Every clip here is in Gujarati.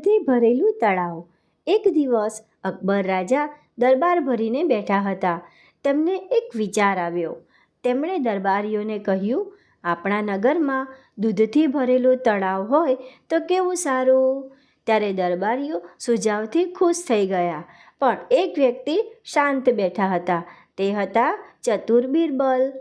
દૂધથી ભરેલું તળાવ. એક દિવસ અકબર રાજા દરબાર ભરીને બેઠા હતા. તેમને એક વિચાર આવ્યો. તેમણે દરબારીઓને કહ્યું, આપણા નગરમાં દૂધથી ભરેલું તળાવ હોય તો કેવું સારું? ત્યારે દરબારીઓ સુઝાવથી ખુશ થઈ ગયા. પણ એક વ્યક્તિ શાંત બેઠા હતા. તે હતા ચતુર બિરબલ.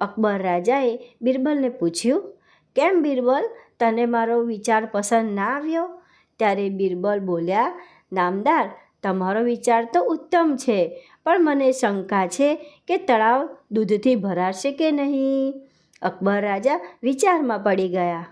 અકબર રાજાએ બિરબલને પૂછ્યું, કેમ બિરબલ? તને મારો વિચાર પસંદ ના આવ્યો? ત્યારે બિરબલ બોલ્યા, નામદાર, તમારો વિચાર તો ઉત્તમ છે, પણ મને શંકા છે કે તળાવ દૂધથી ભરાશે કે નહીં? અકબર રાજા વિચારમાં પડી ગયા.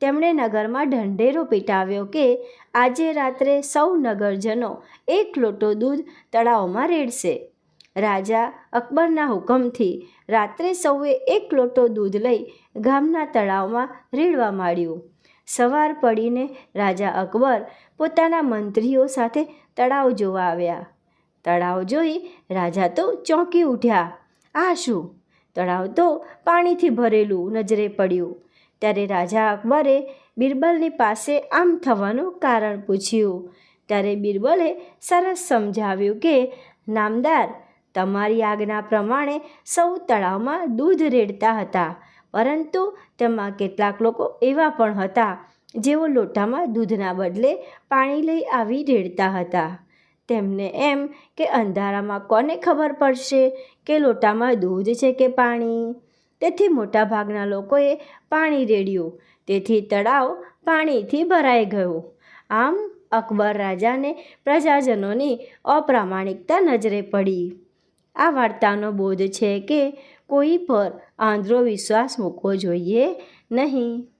તેમણે નગરમાં ઢંઢેરો પીટાવ્યો કે, આજે રાત્રે સૌ નગરજનો એક લોટો દૂધ તળાવમાં રેડશે. રાજા અકબરના હુકમથી રાત્રે સૌએ એક લોટો દૂધ લઈ ગામના તળાવમાં રેડવા માંડ્યું. સવાર પડીને રાજા અકબર પોતાના મંત્રીઓ સાથે તળાવ જોવા આવ્યા. તળાવ જોઈ રાજા તો ચોંકી ઉઠ્યા. આ શું? તળાવ તો પાણીથી ભરેલું નજરે પડ્યું. ત્યારે રાજા અકબરે બિરબલની પાસે આમ થવાનું કારણ પૂછ્યું. ત્યારે બિરબલે સરસ સમજાવ્યું કે, નામદાર, તમારી આજ્ઞા પ્રમાણે સૌ તળાવમાં દૂધ રેડતા હતા. પરંતુ તેમાં કેટલાક લોકો એવા પણ હતા, જેઓ લોટામાં દૂધના બદલે પાણી લઈ આવી રેડતા હતા. તેમને એમ કે અંધારામાં કોને ખબર પડશે કે લોટામાં દૂધ છે કે પાણી? તેથી મોટાભાગના લોકોએ પાણી રેડ્યું. તેથી તળાવ પાણીથી ભરાઈ ગયું. આમ અકબર રાજાને પ્રજાજનોની અપ્રામાણિકતા નજરે પડી. આ વાર્તાનો બોધ છે કે કોઈ પર આંધળો વિશ્વાસ મૂકવો જોઈએ નહીં.